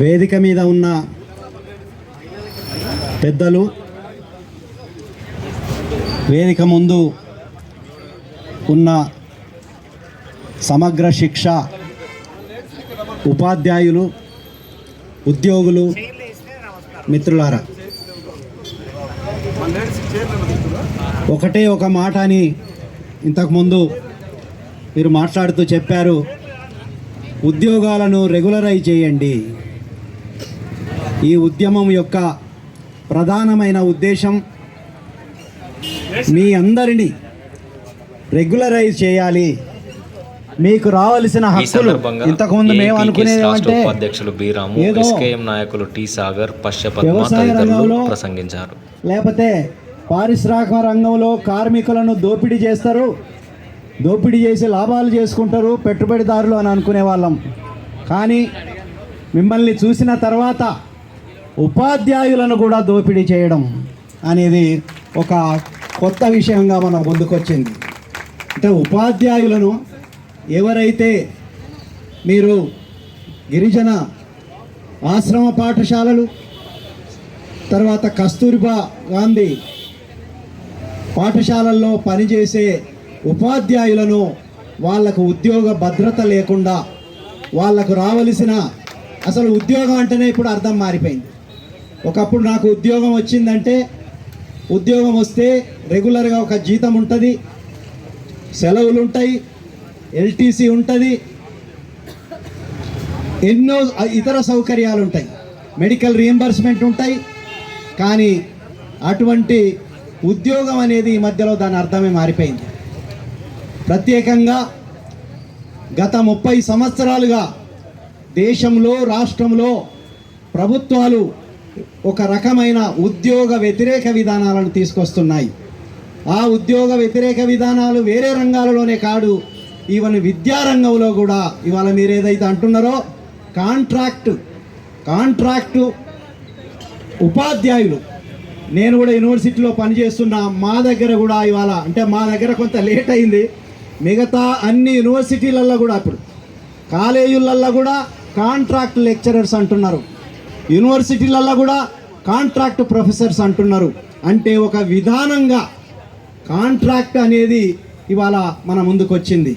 వేదిక మీద ఉన్న పెద్దలు వేదిక ముందు ఉన్న సమగ్ర శిక్ష ఉపాధ్యాయులు ఉద్యోగులు మిత్రులారా ఒకటే ఒక మాట అని ఇంతకుముందు మీరు మాట్లాడుతూ చెప్పారు. ఉద్యోగాలను రెగ్యులరైజ్ చేయండి. ఈ ఉద్యమం యొక్క ప్రధానమైన ఉద్దేశం మీ అందరినీ రెగ్యులరైజ్ చేయాలి. మీకు రావాల్సిన హక్కులు ఇంతకుముందు మేము అనుకునేది రాష్ట్ర ఏమంటే ఉపాధ్యక్షులు బి రాము ఏదో ఎస్కేఎం నాయకులు టి సాగర్ పశ్చపద్మ వ్యవసాయ తదితరులు రంగంలో ప్రసంగించారు. లేకపోతే పారిశ్రామిక రంగంలో కార్మికులను దోపిడీ చేస్తారు దోపిడీ చేసి లాభాలు చేసుకుంటారు పెట్టుబడిదారులు అని అనుకునే వాళ్ళం. కానీ మిమ్మల్ని చూసిన తర్వాత ఉపాధ్యాయులను కూడా దోపిడీ చేయడం అనేది ఒక కొత్త విషయంగా మనం ముందుకొచ్చింది. అంటే ఉపాధ్యాయులను ఎవరైతే మీరు గిరిజన ఆశ్రమ పాఠశాలలు తర్వాత కస్తూరిబా గాంధీ పాఠశాలల్లో పనిచేసే ఉపాధ్యాయులను వాళ్ళకు ఉద్యోగ భద్రత లేకుండా వాళ్ళకు రావలసిన అసలు ఉద్యోగం అంటేనే ఇప్పుడు అర్థం మారిపోయింది. ఒకప్పుడు నాకు ఉద్యోగం వచ్చిందంటే ఉద్యోగం వస్తే రెగ్యులర్గా ఒక జీతం ఉంటుంది సెలవులు ఉంటాయి ఎల్టీసీ ఉంటుంది ఎన్నో ఇతర సౌకర్యాలు ఉంటాయి మెడికల్ రియంబర్స్మెంట్ ఉంటాయి కానీ అటువంటి ఉద్యోగం అనేది ఈ మధ్యలో దాని అర్థమే మారిపోయింది. ప్రత్యేకంగా గత ముప్పై సంవత్సరాలుగా దేశంలో రాష్ట్రంలో ప్రభుత్వాలు ఒక రకమైన ఉద్యోగ వ్యతిరేక విధానాలను తీసుకొస్తున్నాయి. ఆ ఉద్యోగ వ్యతిరేక విధానాలు వేరే రంగాలలోనే కాదు ఈవెన్ విద్యారంగంలో కూడా ఇవాళ మీరు ఏదైతే అంటున్నారో కాంట్రాక్టు కాంట్రాక్టు ఉపాధ్యాయులు. నేను కూడా యూనివర్సిటీలో పనిచేస్తున్న మా దగ్గర కూడా ఇవాళ అంటే మా దగ్గర కొంత లేట్ అయింది. మిగతా అన్ని యూనివర్సిటీలల్లో కూడా ఇప్పుడు కాలేజీలల్లో కూడా కాంట్రాక్ట్ లెక్చరర్స్ అంటున్నారు. యూనివర్సిటీలల్లో కూడా కాంట్రాక్ట్ ప్రొఫెసర్స్ అంటున్నారు. అంటే ఒక విధానంగా కాంట్రాక్ట్ అనేది ఇవాళ మన ముందుకు వచ్చింది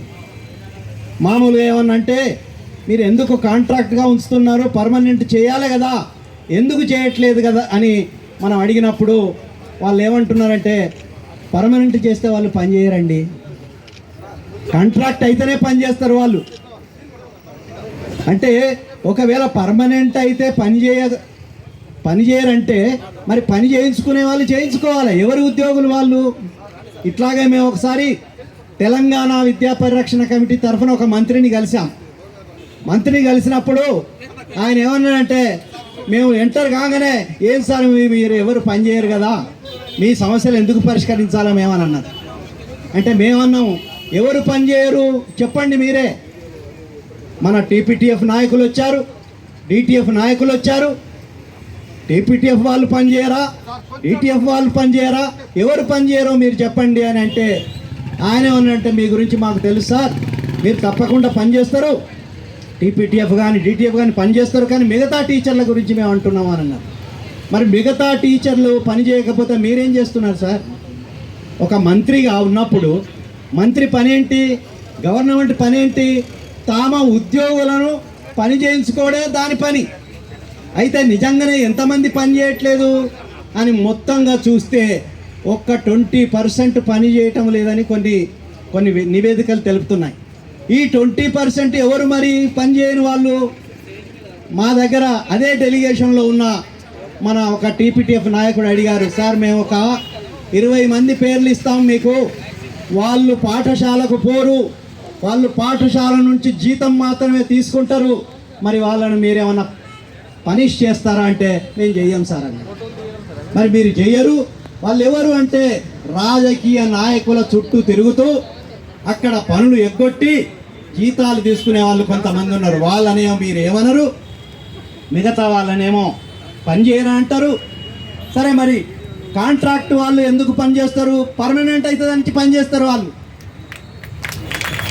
మామూలుగా ఏమన్నంటే మీరు ఎందుకు కాంట్రాక్ట్గా ఉంచుతున్నారు? పర్మనెంట్ చేయాలి కదా. ఎందుకు చేయట్లేదు కదా అని మనం అడిగినప్పుడు వాళ్ళు ఏమంటున్నారంటే పర్మనెంట్ చేస్తే వాళ్ళు పని చేయరండి. కాంట్రాక్ట్ అయితేనే పని చేస్తారు వాళ్ళు. అంటే ఒకవేళ పర్మనెంట్ అయితే పని చేయ పని చేయరంటే మరి పని చేయించుకునే వాళ్ళు చేయించుకోవాలి. ఎవరి ఉద్యోగులు వాళ్ళు? ఇట్లాగే మేము ఒకసారి తెలంగాణ విద్యా పరిరక్షణ కమిటీ తరఫున ఒక మంత్రిని కలిసాం మంత్రిని కలిసినప్పుడు ఆయన ఏమన్నాడంటే మేము ఎంటర్ కాగానే ఏం సార్ మీరు ఎవరు పని చేయరు కదా? మీ సమస్యలు ఎందుకు పరిష్కరించాలా మేమని అన్నది. అంటే మేమన్నాము ఎవరు పని చేయరు? చెప్పండి మీరే. మన టీపీటీఎఫ్ నాయకులు వచ్చారు డిటిఎఫ్ నాయకులు వచ్చారు. టీపీటీఎఫ్ వాళ్ళు పనిచేయరా? డిటిఎఫ్ వాళ్ళు పనిచేయరా? ఎవరు పనిచేయరో మీరు చెప్పండి అని అంటే ఆయన ఏమన్నంటే మీ గురించి మాకు తెలుసు సార్. మీరు తప్పకుండా పనిచేస్తారు. టీపీటీఎఫ్ కానీ డిటిఎఫ్ కానీ పనిచేస్తారు కానీ మిగతా టీచర్ల గురించి మేము అంటున్నాం అని అన్నారు. మరి మిగతా టీచర్లు పని చేయకపోతే మీరేం చేస్తున్నారు సార్? ఒక మంత్రిగా ఉన్నప్పుడు మంత్రి పని ఏంటి గవర్నమెంట్ పని ఏంటి తామ ఉద్యోగులను పని చేయించుకోవడే దాని పని. అయితే నిజంగానే ఎంతమంది పని చేయట్లేదు? అని మొత్తంగా చూస్తే ఒక్క ట్వంటీ పర్సెంట్ పని చేయటం లేదని కొన్ని కొన్ని నివేదికలు తెలుపుతున్నాయి. ఈ ట్వంటీ పర్సెంట్ ఎవరు మరి పని చేయని వాళ్ళు? మా దగ్గర అదే డెలిగేషన్లో ఉన్న మన ఒక టీపీటీఎఫ్ నాయకుడు అడిగారు సార్ మేము ఒక ఇరవై మంది పేర్లు ఇస్తాం మీకు. వాళ్ళు పాఠశాలకు పోరు. వాళ్ళు పాఠశాల నుంచి జీతం మాత్రమే తీసుకుంటారు. మరి వాళ్ళను మీరేమన్నా పనిష్ చేస్తారా అంటే మేము చెయ్యం సార్ అన్న మరి మీరు చెయ్యరు వాళ్ళు ఎవరు అంటే రాజకీయ నాయకుల చుట్టూ తిరుగుతూ అక్కడ పనులు ఎగ్గొట్టి జీతాలు తీసుకునే వాళ్ళు కొంతమంది ఉన్నారు. వాళ్ళనేమో మీరు ఏమనరు. మిగతా వాళ్ళనేమో పని చేయరా అంటారు. సరే మరి కాంట్రాక్ట్ వాళ్ళు ఎందుకు పని చేస్తారు? పర్మనెంట్ అవుతుందని పనిచేస్తారు వాళ్ళు.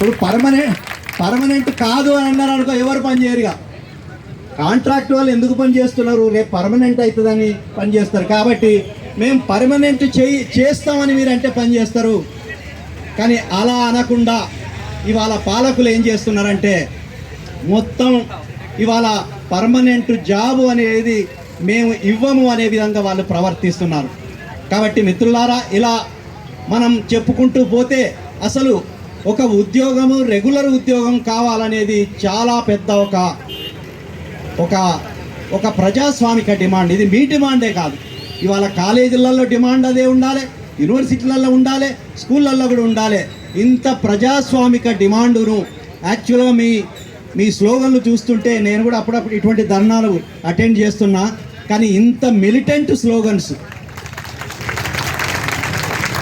ఇప్పుడు పర్మనెంట్ పర్మనెంట్ కాదు అని అన్నారు అనుకో ఎవరు పని చేయరుగా. కాంట్రాక్ట్ వాళ్ళు ఎందుకు పని చేస్తున్నారు? రేపు పర్మనెంట్ అవుతుందని పని చేస్తారు. కాబట్టి మేము పర్మనెంట్ చేయి చేస్తామని మీరంటే పని చేస్తారు. కానీ అలా అనకుండా ఇవాళ పాలకులు ఏం చేస్తున్నారంటే మొత్తం ఇవాళ పర్మనెంట్ జాబు అనేది మేము ఇవ్వము అనే విధంగా వాళ్ళు ప్రవర్తిస్తున్నారు. కాబట్టి మిత్రులారా ఇలా మనం చెప్పుకుంటూ పోతే అసలు ఒక ఉద్యోగము రెగ్యులర్ ఉద్యోగం కావాలనేది చాలా పెద్ద ఒక ఒక ఒక ప్రజాస్వామిక డిమాండ్. ఇది మీ డిమాండే కాదు. ఇవాళ కాలేజీలలో డిమాండ్ అదే ఉండాలి యూనివర్సిటీలలో ఉండాలి స్కూళ్ళల్లో కూడా ఉండాలి. ఇంత ప్రజాస్వామిక డిమాండును యాక్చువల్గా మీ మీ స్లోగన్లు చూస్తుంటే నేను కూడా అప్పుడప్పుడు ఇటువంటి ధర్నాలు అటెండ్ చేస్తున్నా. కానీ ఇంత మిలిటెంట్ స్లోగన్స్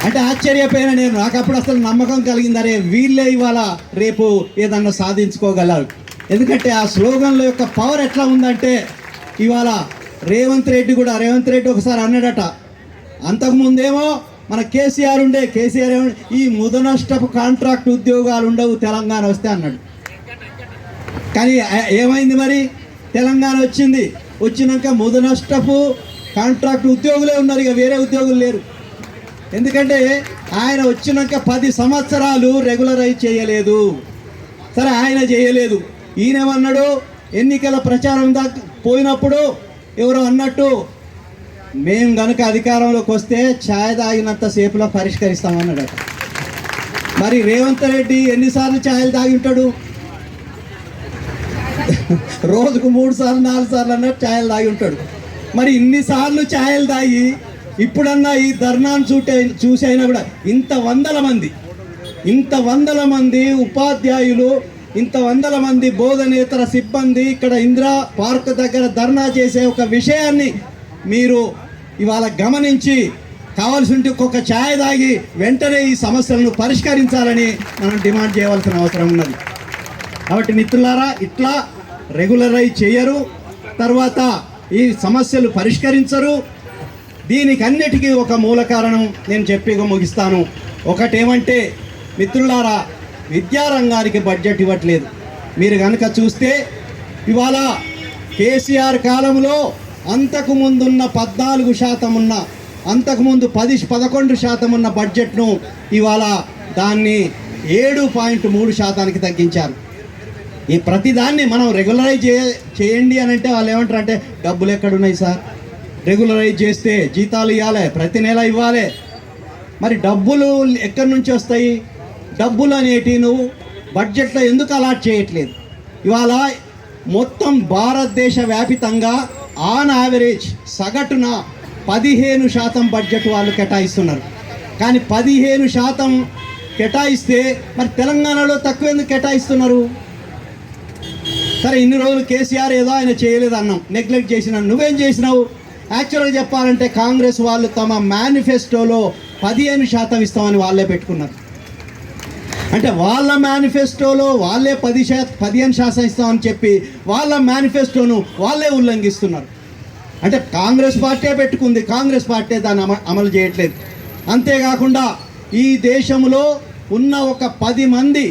అంటే ఆశ్చర్యపోయిన నేను. నాకప్పుడు అసలు నమ్మకం కలిగింది. అరే వీళ్ళే ఇవాళ రేపు ఏదన్నా సాధించుకోగలరు. ఎందుకంటే ఆ స్లోగన్ల యొక్క పవర్ ఎట్లా ఉందంటే ఇవాళ రేవంత్ రెడ్డి కూడా రేవంత్ రెడ్డి ఒకసారి అన్నాడట అంతకుముందేమో మన కేసీఆర్ ఉండే కేసీఆర్ ఏమో ఈ ముదనష్టపు కాంట్రాక్ట్ ఉద్యోగాలు ఉండవు తెలంగాణ వస్తే అన్నాడు. కానీ ఏమైంది మరి? తెలంగాణ వచ్చింది. వచ్చినాక ముదనష్టపు కాంట్రాక్ట్ ఉద్యోగులే ఉన్నారు ఇక వేరే ఉద్యోగులు లేరు. ఎందుకంటే ఆయన వచ్చినాక పది సంవత్సరాలు రెగ్యులరైజ్ చేయలేదు. సరే ఆయన చేయలేదు. ఈయనేమన్నాడు? ఎన్నికల ప్రచారం దాకా పోయినప్పుడు ఎవరో అన్నట్టు మేము గనుక అధికారంలోకి వస్తే ఛాయ్ తాగినంత సేపులో పరిష్కరిస్తామన్నాడు మరి రేవంత్ రెడ్డి ఎన్నిసార్లు ఛాయలు తాగి ఉంటాడు? రోజుకు మూడు సార్లు నాలుగు సార్లు అన్నట్టు ఛాయలు తాగి ఉంటాడు. మరి ఇన్నిసార్లు ఛాయలు తాగి ఇప్పుడన్నా ఈ ధర్నాను చూటే చూసి అయినా కూడా ఇంత వందల మంది ఇంత వందల మంది ఉపాధ్యాయులు ఇంత వందల మంది బోధనేతర సిబ్బంది ఇక్కడ ఇందిరా పార్క్ దగ్గర ధర్నా చేసే ఒక విషయాన్ని మీరు ఇవాళ గమనించి కావాల్సి ఉంటే ఒక్కొక్క ఛాయ్ తాగి వెంటనే ఈ సమస్యలను పరిష్కరించాలని మనం డిమాండ్ చేయవలసిన అవసరం ఉన్నది. కాబట్టి మిత్రులారా ఇట్లా రెగ్యులరైజ్ చేయరు తర్వాత ఈ సమస్యలు పరిష్కరించరు దీనికి అన్నిటికీ ఒక మూల కారణం నేను చెప్పి ముగిస్తాను. ఒకటేమంటే మిత్రులారా విద్యారంగానికి బడ్జెట్ ఇవ్వట్లేదు. మీరు కనుక చూస్తే ఇవాళ కేసీఆర్ కాలంలో అంతకు ముందున్న పద్నాలుగు శాతం ఉన్న అంతకుముందు పది పదకొండు శాతం ఉన్న బడ్జెట్ను ఇవాళ దాన్ని ఏడు పాయింట్ మూడు శాతానికి తగ్గించారు. ఈ ప్రతిదాన్ని మనం రెగ్యులరైజ్ చే చేయండి అని అంటే వాళ్ళు ఏమంటారు అంటే డబ్బులు ఎక్కడున్నాయి సార్? రెగ్యులరైజ్ చేస్తే జీతాలు ఇవ్వాలి ప్రతి నెల ఇవ్వాలి. మరి డబ్బులు ఎక్కడి నుంచి వస్తాయి? డబ్బులు అనేటి నువ్వు బడ్జెట్లో ఎందుకు అలాట్ చేయట్లేదు? ఇవాళ మొత్తం భారతదేశ వ్యాపితంగా ఆన్ యావరేజ్ సగటున పదిహేను శాతం బడ్జెట్ వాళ్ళు కేటాయిస్తున్నారు. కానీ పదిహేను శాతం కేటాయిస్తే మరి తెలంగాణలో తక్కువ ఎందుకు కేటాయిస్తున్నారు? సరే ఇన్ని రోజులు కేసీఆర్ ఏదో ఆయన చేయలేదు అన్నాం నెగ్లెక్ట్ చేసిన. నువ్వేం చేసినావు? యాక్చువల్గా చెప్పాలంటే కాంగ్రెస్ వాళ్ళు తమ మేనిఫెస్టోలో పదిహేను శాతం ఇస్తామని వాళ్ళే పెట్టుకున్నారు. అంటే వాళ్ళ మేనిఫెస్టోలో వాళ్ళే పది శా పదిహేను శాతం ఇస్తామని చెప్పి వాళ్ళ మేనిఫెస్టోను వాళ్ళే ఉల్లంఘిస్తున్నారు. అంటే కాంగ్రెస్ పార్టీ పెట్టుకుంది కాంగ్రెస్ పార్టీ దాన్ని అమ అమలు చేయట్లేదు. అంతేకాకుండా ఈ దేశంలో ఉన్న ఒక పది మంది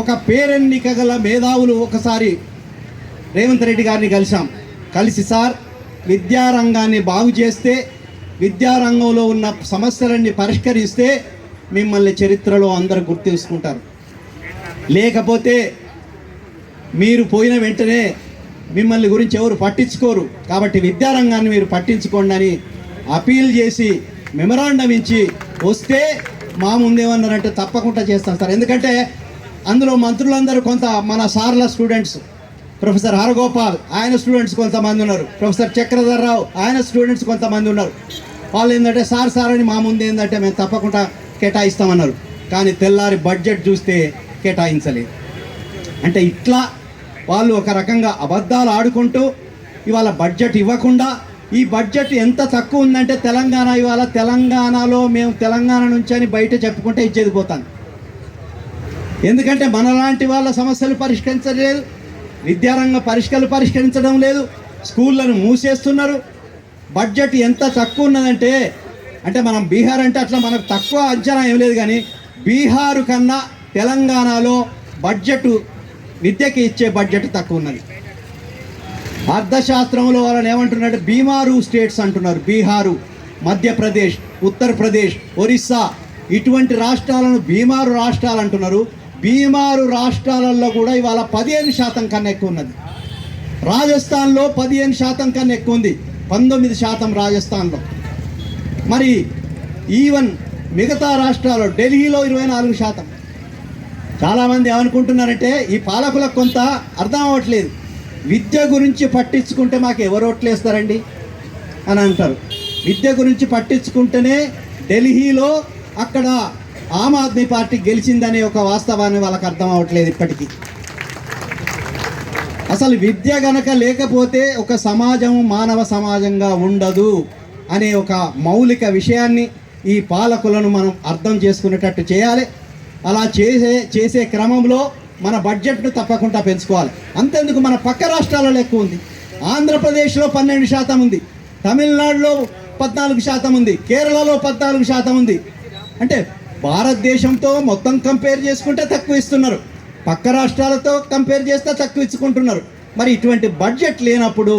ఒక పేరెన్నిక గల మేధావులు ఒకసారి రేవంత్ రెడ్డి గారిని కలిసాం కలిసి సార్ విద్యారంగాన్ని బాగు చేస్తే విద్యారంగంలో ఉన్న సమస్యలన్నీ పరిష్కరిస్తే మిమ్మల్ని చరిత్రలో అందరు గుర్తించుకుంటారు. లేకపోతే మీరు పోయిన వెంటనే మిమ్మల్ని గురించి ఎవరు పట్టించుకోరు. కాబట్టి విద్యారంగాన్ని మీరు పట్టించుకోండి అని అపీల్ చేసి మెమరాండం ఇచ్చి వస్తే మా ముందేమన్నారంటే తప్పకుండా చేస్తాం సార్. ఎందుకంటే అందులో మంత్రులందరూ కొంత మన సార్ల స్టూడెంట్స్ ప్రొఫెసర్ హరగోపాల్ ఆయన స్టూడెంట్స్ కొంతమంది ఉన్నారు. ప్రొఫెసర్ చక్రధర్రావు ఆయన స్టూడెంట్స్ కొంతమంది ఉన్నారు. వాళ్ళు ఏంటంటే సార్ సార్ అని మా ముందు ఏంటంటే మేము తప్పకుండా కేటాయిస్తామన్నారు. కానీ తెల్లారి బడ్జెట్ చూస్తే కేటాయించలేదు. అంటే ఇట్లా వాళ్ళు ఒక రకంగా అబద్ధాలు ఆడుకుంటూ ఇవాళ బడ్జెట్ ఇవ్వకుండా ఈ బడ్జెట్ ఎంత తక్కువ ఉందంటే తెలంగాణ ఇవాళ తెలంగాణలో మేము తెలంగాణ నుంచి అని బయట చెప్పుకుంటే ఇచ్చేది పోతాను ఎందుకంటే మనలాంటి వాళ్ళ సమస్యలు పరిష్కరించలేదు. విద్యారంగ పరిష్కలు పరిష్కరించడం లేదు. స్కూళ్ళను మూసేస్తున్నారు. బడ్జెట్ ఎంత తక్కువ ఉన్నదంటే అంటే మనం బీహార్ అంటే అట్లా మనకు తక్కువ అంచనా ఏం లేదు కానీ బీహారు కన్నా తెలంగాణలో బడ్జెట్ విద్యకి ఇచ్చే బడ్జెట్ తక్కువ ఉన్నది అర్థశాస్త్రంలో వాళ్ళని ఏమంటున్నారంటే బీమారు స్టేట్స్ అంటున్నారు. బీహారు మధ్యప్రదేశ్ ఉత్తరప్రదేశ్ ఒరిస్సా ఇటువంటి రాష్ట్రాలను బీమారు రాష్ట్రాలు అంటున్నారు. బీమారు రాష్ట్రాలలో కూడా ఇవాళ పదిహేను శాతం కన్నా ఎక్కువ ఉన్నది. రాజస్థాన్లో పదిహేను శాతం కన్నా ఎక్కువ ఉంది. పంతొమ్మిది శాతం రాజస్థాన్లో. మరి ఈవెన్ మిగతా రాష్ట్రాల్లో ఢిల్లీలో ఇరవై నాలుగు శాతం. చాలామంది ఏమనుకుంటున్నారంటే ఈ పాలకులకు కొంత అర్థం అవ్వట్లేదు. విద్య గురించి పట్టించుకుంటే మాకు ఎవరు ఓట్లేస్తారండి అని అంటారు. విద్య గురించి పట్టించుకుంటేనే ఢిల్లీలో అక్కడ ఆమ్ ఆద్మీ పార్టీ గెలిచిందనే ఒక వాస్తవాన్ని వాళ్ళకి అర్థం అవ్వట్లేదు ఇప్పటికీ. అసలు విద్య గనక లేకపోతే ఒక సమాజం మానవ సమాజంగా ఉండదు అనే ఒక మౌలిక విషయాన్ని ఈ పాలకులను మనం అర్థం చేసుకునేటట్టు చేయాలి. అలా చేసే చేసే క్రమంలో మన బడ్జెట్ను తప్పకుండా పెంచుకోవాలి. అంతేందుకు మన పక్క రాష్ట్రాలలో ఎక్కువ ఉంది. ఆంధ్రప్రదేశ్లో పన్నెండు శాతం ఉంది. తమిళనాడులో పద్నాలుగు శాతం ఉంది. కేరళలో పద్నాలుగు శాతం ఉంది. అంటే భారతదేశంతో మొత్తం కంపేర్ చేసుకుంటే తక్కువ ఇస్తున్నారు. పక్క రాష్ట్రాలతో కంపేర్ చేస్తే తక్కువ ఇచ్చుకుంటున్నారు. మరి ఇటువంటి బడ్జెట్ లేనప్పుడు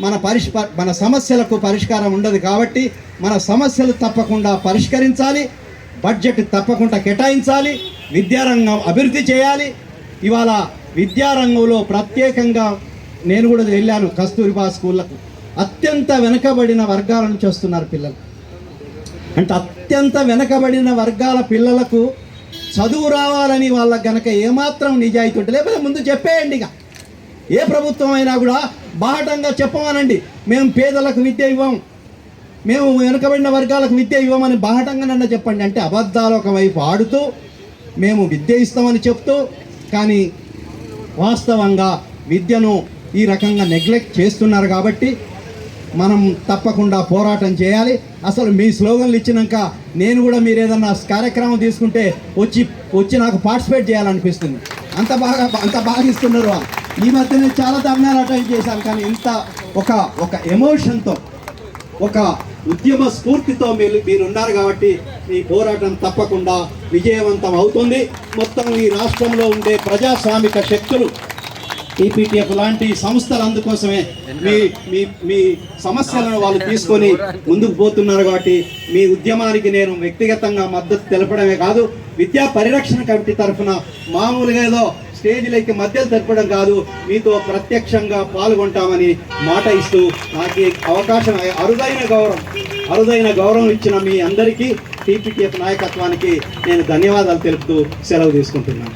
మన పరిష్ప మన సమస్యలకు పరిష్కారం ఉండదు కాబట్టి మన సమస్యలు తప్పకుండా పరిష్కరించాలి బడ్జెట్ తప్పకుండా కేటాయించాలి విద్యారంగం అభివృద్ధి చేయాలి. ఇవాళ విద్యారంగంలో ప్రత్యేకంగా నేను కూడా వెళ్ళాను కస్తూరిబా స్కూళ్ళకు. అత్యంత వెనుకబడిన వర్గాల నుంచి వస్తున్నారు పిల్లలు. అంటే అత్యంత వెనకబడిన వర్గాల పిల్లలకు చదువు రావాలని వాళ్ళకి గనక ఏమాత్రం నిజాయితీ ఉంటే లేకపోతే ముందు చెప్పేయండి ఇక. ఏ ప్రభుత్వం అయినా కూడా బాహటంగా చెప్పమనండి. మేము పేదలకు విద్య ఇవ్వం. మేము వెనుకబడిన వర్గాలకు విద్య ఇవ్వమని బాహటంగా నన్ను చెప్పండి. అంటే అబద్ధాలు ఒకవైపు ఆడుతూ మేము విద్య ఇస్తామని చెప్తూ కానీ వాస్తవంగా విద్యను ఈ రకంగా నెగ్లెక్ట్ చేస్తున్నారు కాబట్టి మనం తప్పకుండా పోరాటం చేయాలి. అసలు మీ స్లోగన్లు ఇచ్చినాక నేను కూడా మీరు ఏదన్నా కార్యక్రమం తీసుకుంటే వచ్చి వచ్చి నాకు పార్టిసిపేట్ చేయాలనిపిస్తుంది. అంత బాగా అంత బాగా ఇస్తున్నారు వాళ్ళు. ఈ మధ్య నేను చాలా ధర్నాలు అటెండ్ చేశాను కానీ ఇంత ఒక ఒక ఎమోషన్తో ఒక ఉద్యమ స్ఫూర్తితో మీరు మీరు ఉన్నారు కాబట్టి మీ పోరాటం తప్పకుండా విజయవంతం అవుతుంది. మొత్తం ఈ రాష్ట్రంలో ఉండే ప్రజాస్వామిక శక్తులు టీపీటీఎఫ్ లాంటి సంస్థలు అందుకోసమే మీ మీ మీ సమస్యలను వాళ్ళు తీసుకొని ముందుకు పోతున్నారు కాబట్టి మీ ఉద్యమానికి నేను వ్యక్తిగతంగా మద్దతు తెలపడమే కాదు విద్యా పరిరక్షణ కమిటీ తరఫున మామూలుగా ఏదో స్టేజ్లకి మధ్యలో తెలపడం కాదు మీతో ప్రత్యక్షంగా పాల్గొంటామని మాట ఇస్తూ నాకు అవకాశం అరుదైన గౌరవం అరుదైన గౌరవం ఇచ్చిన మీ అందరికీ టీపీటీఎఫ్ నాయకత్వానికి నేను ధన్యవాదాలు తెలుపుతూ సెలవు తీసుకుంటున్నాను.